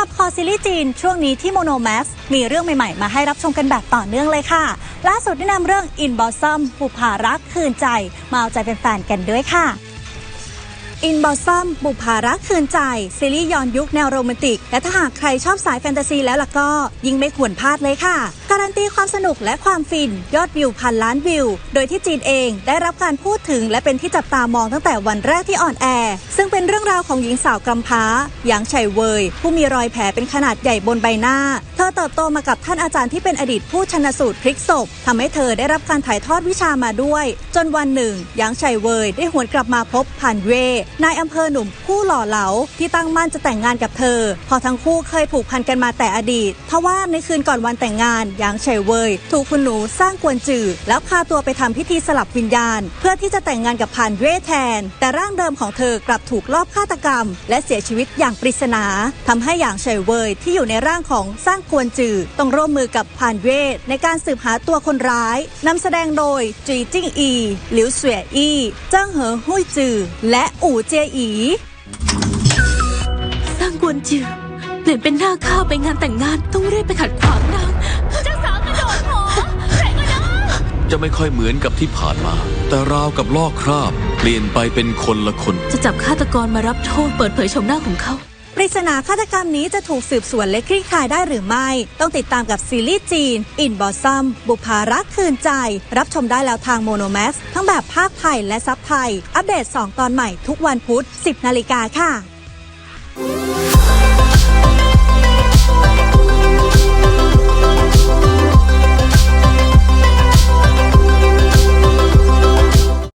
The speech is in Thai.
รับคอซีรีส์จีน ช่วงนี้ที่โมโนแมสมีเรื่องใหม่ๆ มาให้รับชมกันแบบต่อเนื่องเลยค่ะ ล่าสุดได้นำเรื่องอินบอสซัมบุภารักคืนใจ มาเอาใจแฟนๆกันด้วยค่ะอินบอสซัมบุภารักคืนใจ ซีรีส์ย้อนยุคแนวโรแมนติก และถ้าหากใครชอบสายแฟนตาซีแล้วล่ะก็ ยิ่งไม่ควรพลาดเลยค่ะการันตีความสนุกและความฟินยอดวิวพันล้านวิว โดยที่จีนเองได้รับการพูดถึงและเป็นที่จับตามองตั้งแต่วันแรกที่ออนแอร์ ซึ่งเป็นเรื่องราวของหญิงสาวกำพร้าหยางไฉเวย ผู้มีรอยแผลเป็นขนาดใหญ่บนใบหน้า เธอเติบโตมากับท่านอาจารย์ที่เป็นอดีตผู้ชนสูตรพลิกศพทำให้เธอได้รับการถ่ายทอดวิชามาด้วย จนวันหนึ่งหยางไฉเวยได้หวนกลับมาพบผ่านเวนายอำเภอหนุ่มผู้หล่อเหลาที่ตั้งมั่นจะแต่งงานกับเธอ พอทั้งคู่เคยผูกพันกันมาแต่อดีตทว่าในคืนก่อนวันแต่งงานยางไฉยเวยถูกคุณหนูสร้างกวนจือแล้วพาตัวไปทำพิธีสลับวิญญาณ เพื่อที่จะแต่งงานกับผ่านเว่แทน แต่ร่างเดิมของเธอกลับถูกลอบฆาตกรรม และเสียชีวิตอย่างปริศนาทำให้หยางไฉยเวยที่อยู่ในร่างของสร้างกวนจือต้องร่วมมือกับผ่านเว่ในการสืบหาตัวคนร้ายนำแสดงโดยจีจิ้งอีหลิวเสวยอีเจิ้งเหอหุยจือและอู่เจียอีสร้างกวนจือเปลี่ยนเป็นหน้าข้าวไปงานแต่งงานต้องรีบไปขัดขวางนาง จะไม่ค่อยเหมือนกับที่ผ่านมา แต่ราวกับลอกคราบ เปลี่ยนไปเป็นคนละคน จะจับฆาตกรมารับโทษเปิดเผยชมหน้าของเขา ปริศนาฆาตกรรมนี้จะถูกสืบสวนและคลี่คลายได้หรือไม่ ต้องติดตามกับซีรีส์จีน อินบอ s ซัม บุภารักคืนใจ รับชมได้แล้วทางโมโนแม x ทั้งแบบภาคไทยและซับไทย อัปเดต 2 ตอนใหม่ทุกวันพุธ 10 นาฬิกาค่ะ